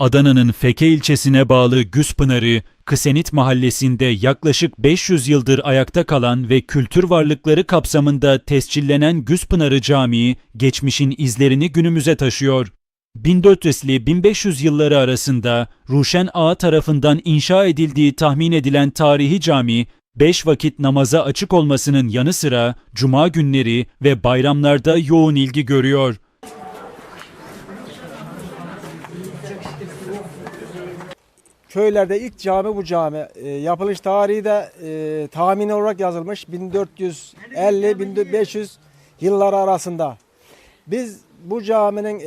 Adana'nın Feke ilçesine bağlı Güspınarı, Kısenit mahallesinde yaklaşık 500 yıldır ayakta kalan ve kültür varlıkları kapsamında tescillenen Güspınarı Camii, geçmişin izlerini günümüze taşıyor. 1400 ile 1500 yılları arasında Ruşen Ağa tarafından inşa edildiği tahmin edilen tarihi cami, 5 vakit namaza açık olmasının yanı sıra cuma günleri ve bayramlarda yoğun ilgi görüyor. Köylerde ilk cami bu cami. E, yapılış tarihi de e, tahmini olarak yazılmış 1450-1500 yılları arasında. Biz bu caminin e,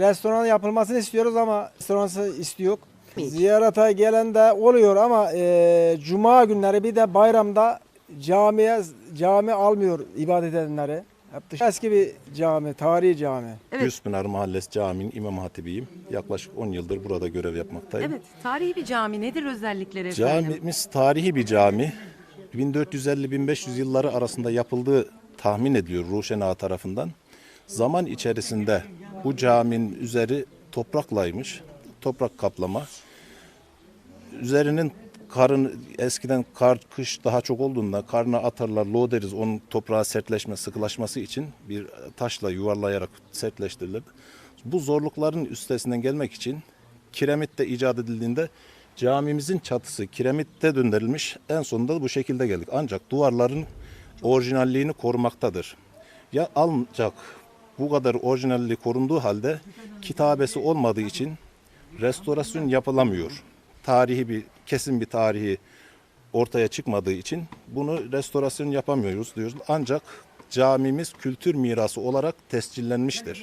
restoran yapılmasını istiyoruz ama restoransı istiyor. Ziyarete gelen de oluyor ama e, cuma günleri bir de bayramda camiye cami almıyor ibadet edenleri. Hep dış- Eski bir cami, tarihi cami. Evet. Güspınar Mahallesi Camii'nin imam hatibiyim. Yaklaşık 10 yıldır burada görev yapmaktayım. Evet, tarihi bir cami. Nedir özellikleri efendim? Camimiz tarihi bir cami. 1450-1500 yılları arasında yapıldığı tahmin ediliyor Ruşen Ağa tarafından. Zaman içerisinde bu caminin üzeri topraklaymış, toprak kaplama. Üzerinin karın eskiden kar kış daha çok olduğunda karına atarlar lo deriz onun toprağa sertleşme sıkılaşması için bir taşla yuvarlayarak sertleştirilir. Bu zorlukların üstesinden gelmek için kiremit de icat edildiğinde camimizin çatısı kiremitte döndürülmüş en sonunda bu şekilde geldik. Ancak duvarların orijinalliğini korumaktadır. Ya ancak bu kadar orijinalliği korunduğu halde kitabesi olmadığı için restorasyon yapılamıyor. Tarihi bir kesin bir tarihi ortaya çıkmadığı için bunu restorasyon yapamıyoruz diyoruz. Ancak camimiz kültür mirası olarak tescillenmiştir.